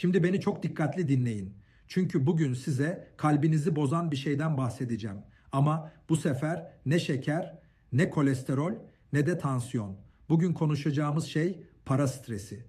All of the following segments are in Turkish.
Şimdi beni çok dikkatli dinleyin. Çünkü bugün size kalbinizi bozan bir şeyden bahsedeceğim. Ama bu sefer ne şeker, ne kolesterol, ne de tansiyon. Bugün konuşacağımız şey para stresi.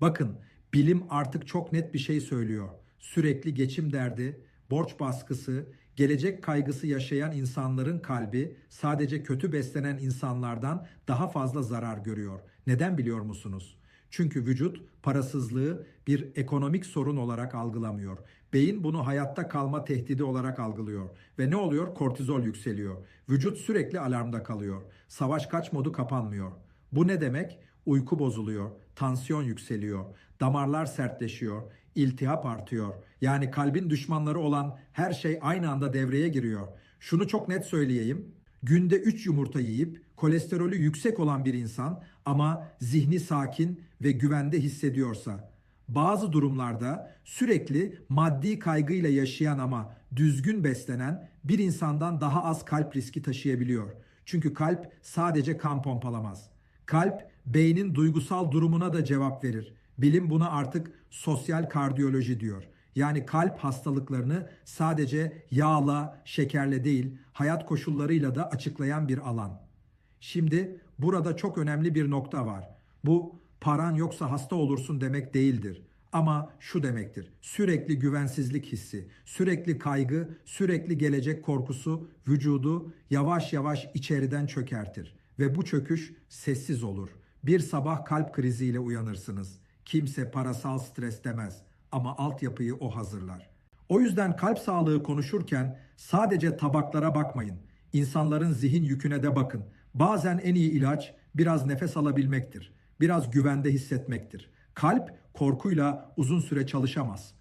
Bakın, bilim artık çok net bir şey söylüyor. Sürekli geçim derdi, borç baskısı, gelecek kaygısı yaşayan insanların kalbi sadece kötü beslenen insanlardan daha fazla zarar görüyor. Neden biliyor musunuz? Çünkü vücut parasızlığı bir ekonomik sorun olarak algılamıyor. Beyin bunu hayatta kalma tehdidi olarak algılıyor. Ve ne oluyor? Kortizol yükseliyor. Vücut sürekli alarmda kalıyor. Savaş kaç modu kapanmıyor. Bu ne demek? Uyku bozuluyor, tansiyon yükseliyor, damarlar sertleşiyor, iltihap artıyor. Yani kalbin düşmanları olan her şey aynı anda devreye giriyor. Şunu çok net söyleyeyim. Günde 3 yumurta yiyip kolesterolü yüksek olan bir insan ama zihni sakin ve güvende hissediyorsa, bazı durumlarda sürekli maddi kaygıyla yaşayan ama düzgün beslenen bir insandan daha az kalp riski taşıyabiliyor. Çünkü kalp sadece kan pompalamaz. Kalp beynin duygusal durumuna da cevap verir. Bilim buna artık sosyal kardiyoloji diyor. Yani kalp hastalıklarını sadece yağla, şekerle değil, hayat koşullarıyla da açıklayan bir alan. Şimdi burada çok önemli bir nokta var. Bu paran yoksa hasta olursun demek değildir. Ama şu demektir. Sürekli güvensizlik hissi, sürekli kaygı, sürekli gelecek korkusu vücudu yavaş yavaş içeriden çökertir. Ve bu çöküş sessiz olur. Bir sabah kalp kriziyle uyanırsınız. Kimse parasal stres demez ama altyapıyı o hazırlar. O yüzden kalp sağlığı konuşurken sadece tabaklara bakmayın. İnsanların zihin yüküne de bakın. Bazen en iyi ilaç biraz nefes alabilmektir. Biraz güvende hissetmektir. Kalp korkuyla uzun süre çalışamaz.